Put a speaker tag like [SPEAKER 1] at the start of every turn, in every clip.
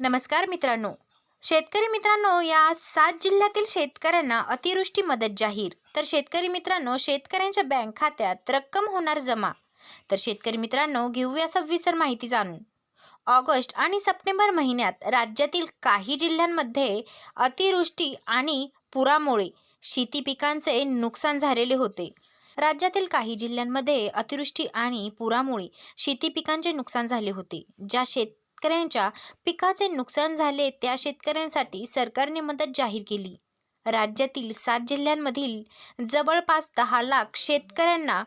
[SPEAKER 1] नमस्कार मित्रांनो. शेतकरी मित्रांनो या सात जिल्ह्यातील शेतकऱ्यांना अतिवृष्टी मदत जाहीर. तर शेतकरी मित्रांनो शेतकऱ्यांच्या बँक खात्यात रक्कम होणार जमा. तर शेतकरी मित्रांनो घेऊया सविस्तर माहिती जाणून. ऑगस्ट आणि सप्टेंबर महिन्यात राज्यातील काही जिल्ह्यांमध्ये अतिवृष्टी आणि पुरामुळे शेती पिकांचे नुकसान झालेले होते. राज्यातील काही जिल्ह्यांमध्ये अतिवृष्टी आणि पुरामुळे शेती पिकांचे नुकसान झाले होते ज्या शेत शेतकऱ्यांच्या पिकाचे नुकसान झाले त्या शेतकऱ्यांसाठी सरकारने मदत जाहीर केली. राज्यातील सात जिल्ह्यांमधील जवळपास दहा लाख शेतकऱ्यांना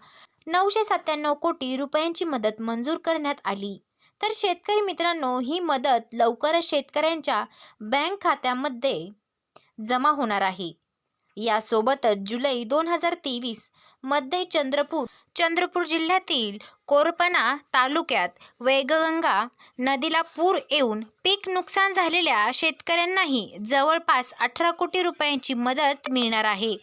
[SPEAKER 1] नऊशे सत्त्याण्णव कोटी रुपयांची मदत मंजूर करण्यात आली. तर शेतकरी मित्रांनो ही मदत लवकरच शेतकऱ्यांच्या बँक खात्यामध्ये जमा होणार आहे. यासोबतच जुलै दोन हजार तेवीसमध्ये चंद्रपूर चंद्रपूर जिल्ह्यातील कोरपना तालुक्यात वैगगंगा नदीला पूर येऊन पीक नुकसान झालेल्या शेतकऱ्यांनाही जवळपास अठरा कोटी रुपयांची मदत मिळणार आहे.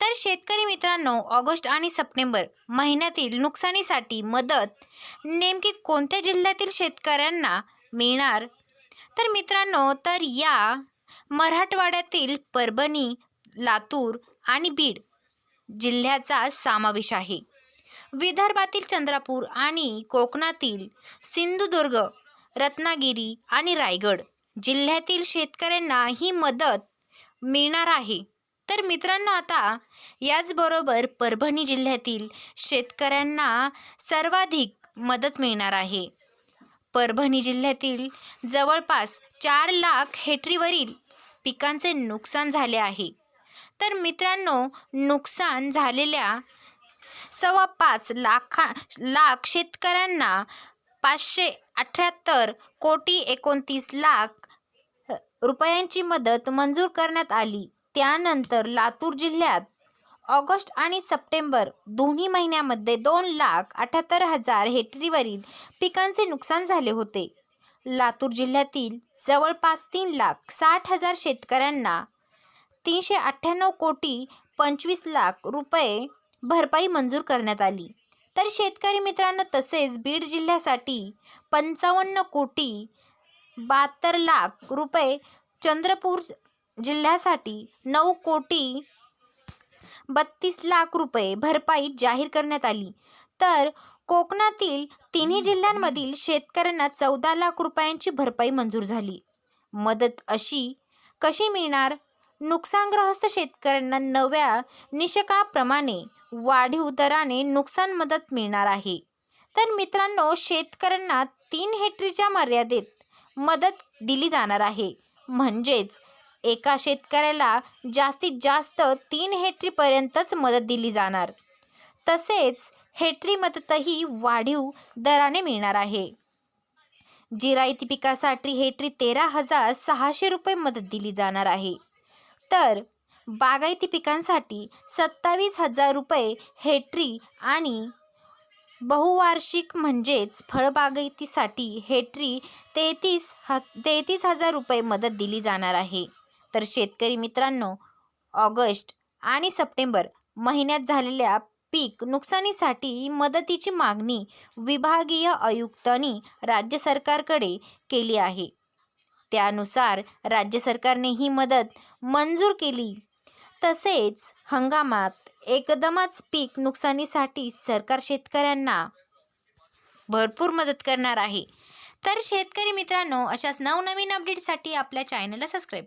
[SPEAKER 1] तर शेतकरी मित्रांनो ऑगस्ट आणि सप्टेंबर महिन्यातील नुकसानीसाठी मदत नेमकी कोणत्या जिल्ह्यातील शेतकऱ्यांना मिळणार? तर मित्रांनो तर या मराठवाड्यातील परभणी लातूर आणि बीड जिल्ह्याचा समावेश आहे. विदर्भातील चंद्रपूर आणि कोकणातील सिंधुदुर्ग रत्नागिरी आणि रायगड जिल्ह्यातील शेतकऱ्यांना ही मदत मिळणार आहे. तर मित्रांनो आता याचबरोबर परभणी जिल्ह्यातील शेतकऱ्यांना सर्वाधिक मदत मिळणार आहे. परभणी जिल्ह्यातील जवळपास चार लाख हेक्टरीवरील पिकांचे नुकसान झाले आहे. तर मित्रांनो नुकसान झालेल्या सव्वा पाच लाखा लाख शेतकऱ्यांना पाचशे अठ्याहत्तर कोटी एकोणतीस लाख रुपयांची मदत मंजूर करण्यात आली. त्यानंतर लातूर जिल्ह्यात ऑगस्ट आणि सप्टेंबर दोन्ही महिन्यामध्ये दोन लाख अठ्याहत्तर हजार हेक्टरीवरील पिकांचे नुकसान झाले होते. लातूर जिल्ह्यातील जवळपास तीन लाख साठ हजार शेतकऱ्यांना तीनशे अठ्ठ्याण्णव कोटी पंचवीस लाख रुपये भरपाई मंजूर करण्यात आली. तर शेतकरी मित्रांनो तसेच बीड जिल्ह्यासाठी पंचावन्न कोटी बहात्तर लाख रुपये चंद्रपूर जिल्ह्यासाठी नऊ कोटी बत्तीस लाख रुपये भरपाई जाहीर करण्यात आली. तर कोकणातील तिन्ही जिल्ह्यांमधील शेतकऱ्यांना चौदा लाख रुपयांची भरपाई मंजूर झाली. मदत अशी कशी मिळणार? नुकसानग्रस्त शेतकऱ्यांना नव्या निशकाप्रमाणे वाढीव दराने नुकसान मदत मिळणार आहे. तर मित्रांनो शेतकऱ्यांना तीन हेक्टरीच्या मर्यादेत मदत दिली जाणार आहे. म्हणजेच एका शेतकऱ्याला जास्तीत जास्त तीन हेक्टरीपर्यंतच मदत दिली जाणार. तसेच हेक्टरी मदतही वाढीव दराने मिळणार आहे. जिरायती पिकासाठी हेक्टरी तेरा हजार सहाशे रुपये मदत दिली जाणार आहे. तर बागायती पिकांसाठी सत्तावीस हजार रुपये हेक्टरी आणि बहुवार्षिक म्हणजेच फळबागायतीसाठी हेक्टरी तेहतीस ह तेहतीस हजार रुपये मदत दिली जाणार आहे. तर शेतकरी मित्रांनो ऑगस्ट आणि सप्टेंबर महिन्यात झालेल्या पीक नुकसानीसाठी मदतीची मागणी विभागीय आयुक्तांनी राज्य सरकारकडे केली आहे. त्यानुसार राज्य सरकारने ही मदत मंजूर केली. तसेच हंगामात एकदमच पीक नुकसानीसाठी सरकार शेतकऱ्यांना भरपूर मदत करणार आहे. तर शेतकरी मित्रांनो अशाच नवनवीन अपडेटसाठी आपल्या चॅनलला सबस्क्राईब